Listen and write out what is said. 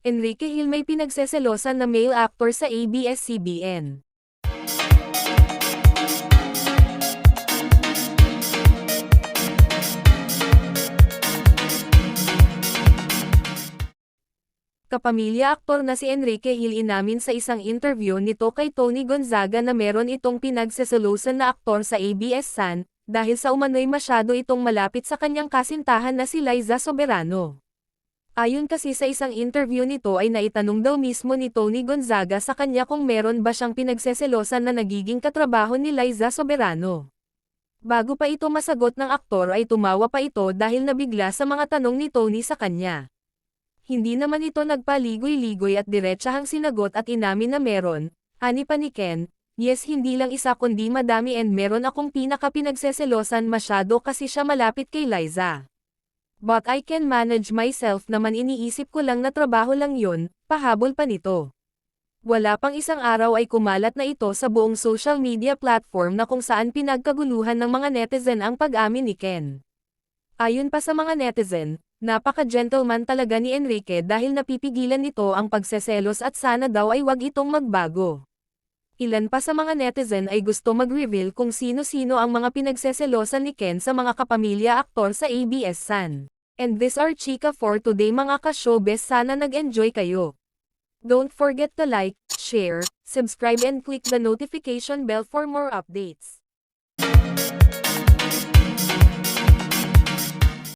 Enrique Hill may pinagseselosan na male actor sa ABS-CBN. Kapamilya aktor na si Enrique Hill inamin sa isang interview nito kay Tony Gonzaga na meron itong pinagseselosan na aktor sa ABS-CBN, dahil sa umano'y masyado itong malapit sa kanyang kasintahan na si Liza Soberano. Ayon kasi sa isang interview nito ay naitanong daw mismo ni Tony Gonzaga sa kanya kung meron ba siyang pinagseselosan na nagiging katrabaho ni Liza Soberano. Bago pa ito masagot ng aktor ay tumawa pa ito dahil nabigla sa mga tanong ni Tony sa kanya. Hindi naman ito nagpaligoy-ligoy at diretsahang sinagot at inamin na meron, ani pa ni Ken, yes hindi lang isa kundi madami and meron akong pinaka-pinagseselosan masyado kasi siya malapit kay Liza. But I can manage myself naman iniisip ko lang na trabaho lang yun, pahabol pa nito. Wala pang isang araw ay kumalat na ito sa buong social media platform na kung saan pinagkaguluhan ng mga netizen ang pag-amin ni Ken. Ayon pa sa mga netizen, napaka-gentleman talaga ni Enrique dahil napipigilan nito ang pagseselos at sana daw ay wag itong magbago. Ilan pa sa mga netizen ay gusto mag-reveal kung sino-sino ang mga pinagseselosan ni Ken sa mga kapamilya aktor sa ABS-CBN. And this are chika for today mga ka-showbiz sana nag-enjoy kayo. Don't forget to like, share, subscribe and click the notification bell for more updates.